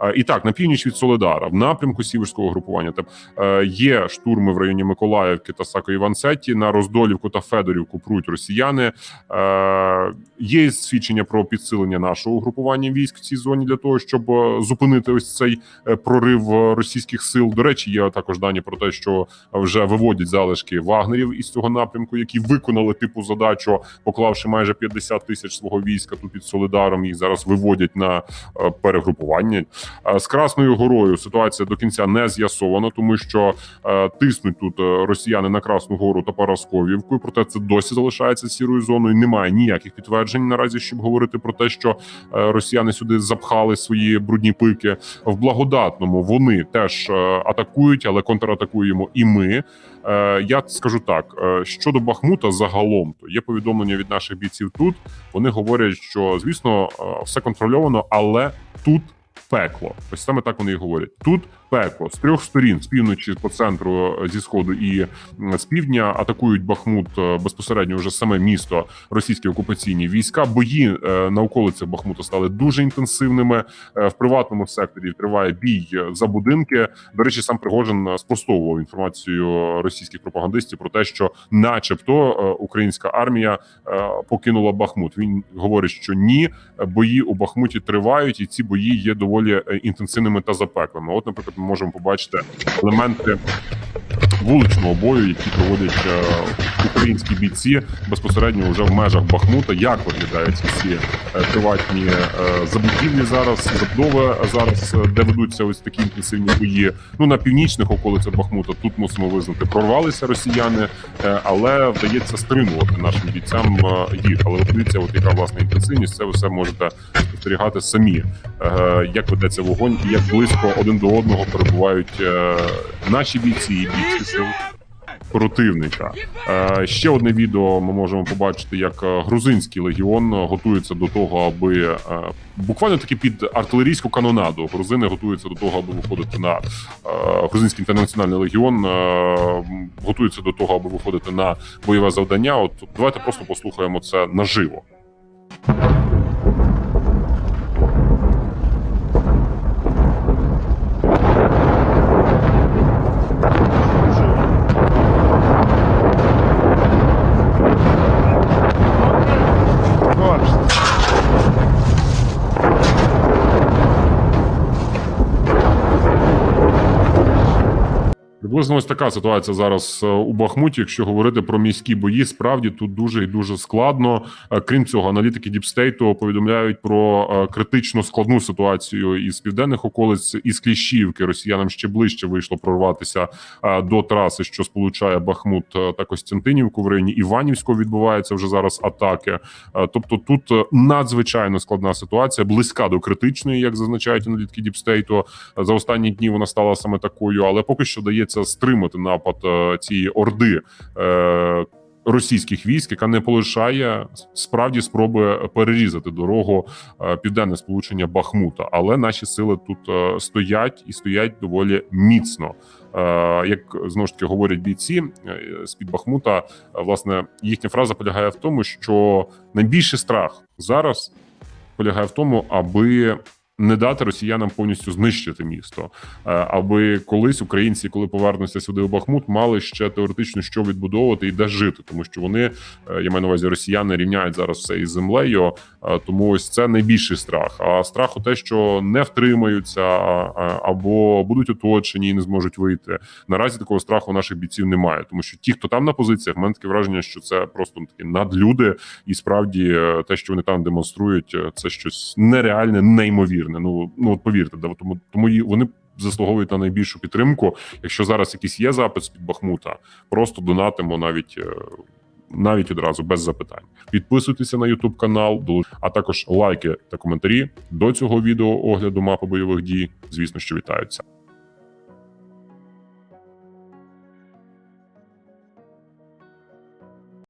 Е, І так, на північ від Соледара, в напрямку сіверського групування, там е, є штурми в районі Миколаївки та Сако-Івансеті. На Роздолівку та Федорівку пруть росіяни. Е, Є свідчення про підсилення нашого угрупування військ в цій зоні для того, щоб зупинити ось цей прорив російських сил. До речі, є також дані про те, що вже виводять залишки вагнерів із цього напрямку, які виконали типу задачу, поклавши майже 50 тисяч свого війська тут під Солидаром. Їх зараз виводять на перегрупування. Е, З Красною горою ситуація до кінця не з'ясована, тому що е, тиснуть тут е, росіяни на Красну Гору та Парасковівку. Проте це досі залишається сірою зоною. Немає ніяких підтверджень наразі, щоб говорити про те, що росіяни сюди запхали свої брудні пики. В благодатному вони теж атакують, але контратакуємо і ми. Я скажу так: щодо Бахмута, загалом то є повідомлення від наших бійців тут. Вони говорять, що звісно все контрольовано, але тут пекло. Ось саме так вони і говорять. Тут пекло з трьох сторін, з півночі, по центру, е, зі сходу і з півдня атакують Бахмут е, безпосередньо вже саме місто російські окупаційні війська. Бої е, на околицях Бахмута стали дуже інтенсивними. В приватному секторі триває бій за будинки. До речі, сам Пригожин спростовував інформацію російських пропагандистів про те, що, начебто, українська армія покинула Бахмут. Він говорить, що ні, бої у Бахмуті тривають, і ці бої є доволі інтенсивними та запеклими. От, наприклад, ми можемо побачити елементи вуличного бою, які проводять е, українські бійці безпосередньо вже в межах Бахмута. Як виглядають ці е, приватні е, забудівлі зараз, забудови зараз, де ведуться ось такі інтенсивні бої. Ну на північних околицях Бахмута тут мусимо визнати, прорвалися росіяни, але вдається стримувати нашим бійцям їх. Але дивіться, от яка власна інтенсивність, це ви все можете спостерігати самі, е, як ведеться вогонь і як близько один до одного перебувають е, наші бійці і бійці сил противника. Е, Ще одне відео ми можемо побачити, як грузинський легіон готується до того, аби буквально таки під артилерійську канонаду грузини готуються до того, аби виходити на грузинський інтернаціональний легіон. Готуються до того, аби виходити на бойове завдання. От давайте просто послухаємо це наживо. Приблизно ось така ситуація зараз е, у Бахмуті. Якщо говорити про міські бої, справді тут дуже і дуже складно. Е, Крім цього, аналітики Діпстейту повідомляють про е, критично складну ситуацію із південних околиць із Кліщівки. Росіянам ще ближче вийшло прорватися до траси, що сполучає Бахмут та Костянтинівку в районі Іванівського. Відбуваються вже зараз атаки. Тобто, тут надзвичайно складна ситуація, близька до критичної, як зазначають аналітики Діпстейту. За останні дні вона стала саме такою, але поки що дається стримати напад е, цієї орди. Е, Російських військ, яка не полишає справді спроби перерізати дорогу е, південне сполучення Бахмута, але наші сили тут стоять і стоять доволі міцно. Як знову ж таки говорять бійці з під Бахмута, власне їхня фраза полягає в тому, що найбільший страх зараз полягає в тому, аби не дати росіянам повністю знищити місто, е, аби колись українці, коли повернуться сюди у Бахмут, мали ще теоретично що відбудовувати і де жити, тому що вони е, я маю на увазі росіяни рівняють зараз все із землею. е, Тому ось це найбільший страх. А страх у те, що не втримаються або будуть оточені і не зможуть вийти. Наразі такого страху наших бійців немає, тому що ті, хто там на позиціях, в мене таке враження, що це просто ну, такі надлюди, і справді те, що вони там демонструють, це щось нереальне, неймовірне. Ну ну от повірте, да, тому тому і вони. Заслуговують на найбільшу підтримку. Якщо зараз якийсь є запит з під Бахмута, просто донатимо навіть е, навіть одразу без запитань. Підписуйтеся на YouTube канал, а також лайки та коментарі до цього відео огляду мапи бойових дій. Звісно, що вітаються.